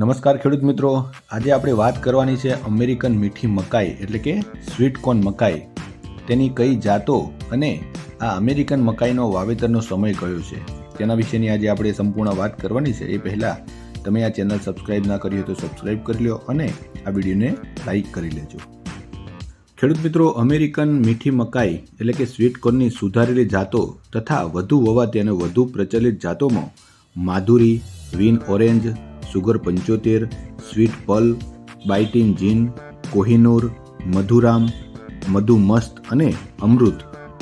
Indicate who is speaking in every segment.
Speaker 1: નમસ્કાર ખેડૂત મિત્રો. આજે આપણે વાત કરવાની છે અમેરિકન મીઠી મકાઈ, એટલે કે સ્વીટ કોર્ન મકાઈ. તેની કઈ જાતો અને આ અમેરિકન મકાઈનો વાવેતરનો સમય કયો છે? તેના વિશેની આજે આપણે સંપૂર્ણ વાત કરવાની છે. એ પહેલાં તમે આ ચેનલ સબસ્ક્રાઇબ ના કરી હોય તો સબસ્ક્રાઇબ કરી લો અને આ વિડીયોને લાઈક કરી લેજો. ખેડૂત મિત્રો, અમેરિકન મીઠી મકાઈ, એટલે કે સ્વીટ કોર્નની સુધારેલી જાતો તથા વધુ વવાતી અને વધુ પ્રચલિત જાતોમાં માધુરી, વિન ઓરેન્જ સુગર પંચોતેર, સ્વીટ પલ બાઇટિન જીન, કોહિનૂર, મધુરામ, મધુ મસ્ત અને અમૃત.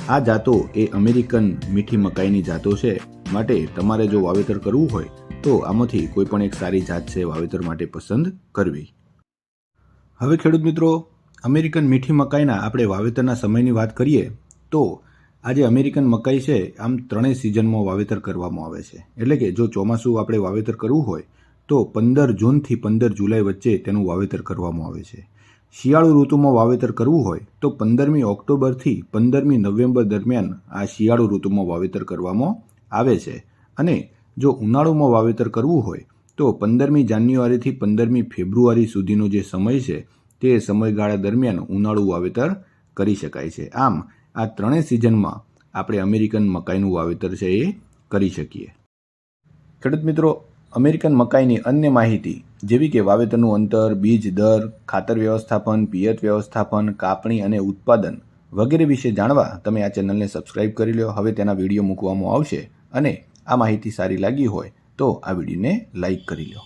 Speaker 1: આ જાતો એ અમેરિકન મીઠી મકાઈની જાતો છે. માટે તમારે જો વાવેતર કરવું હોય, તો આમાંથી કોઈ પણ એક સારી જાત છે વાવેતર માટે પસંદ કરવી. હવે ખેડૂત મિત્રો, અમેરિકન મીઠી મકાઈના આપણે વાવેતરના સમયની વાત કરીએ, તો આજે અમેરિકન મકાઈ છે, આમ ત્રણેય સિઝનમાં વાવેતર કરવામાં આવે છે. એટલે કે જો ચોમાસું આપણે વાવેતર કરવું હોય તો પંદર જૂનથી પંદર જુલાઈ વચ્ચે તેનું વાવેતર કરવામાં આવે છે. શિયાળુ ઋતુમાં વાવેતર કરવું હોય તો પંદરમી ઓક્ટોબરથી પંદરમી નવેમ્બર દરમિયાન આ શિયાળુ ઋતુમાં વાવેતર કરવામાં આવે છે. અને જો ઉનાળુમાં વાવેતર કરવું હોય તો પંદરમી જાન્યુઆરીથી પંદરમી ફેબ્રુઆરી સુધીનો જે સમય છે તે સમયગાળા દરમિયાન ઉનાળુ વાવેતર કરી શકાય છે. આમ, આ ત્રણેય સિઝનમાં આપણે અમેરિકન મકાઈનું વાવેતર છે એ કરી શકીએ. ખેડૂત મિત્રો અમેરિકન મકાઈની અન્ય માહિતી, જેવી કે વાવેતરનું અંતર, બીજ દર, ખાતર વ્યવસ્થાપન, પિયત વ્યવસ્થાપન, કાપણી અને ઉત્પાદન વગેરે વિશે જાણવા તમે આ ચેનલને સબસ્ક્રાઇબ કરી લો. હવે તેના વીડિયો મૂકવામાં આવશે અને આ માહિતી સારી લાગી હોય તો આ વિડીયોને લાઇક કરી લો.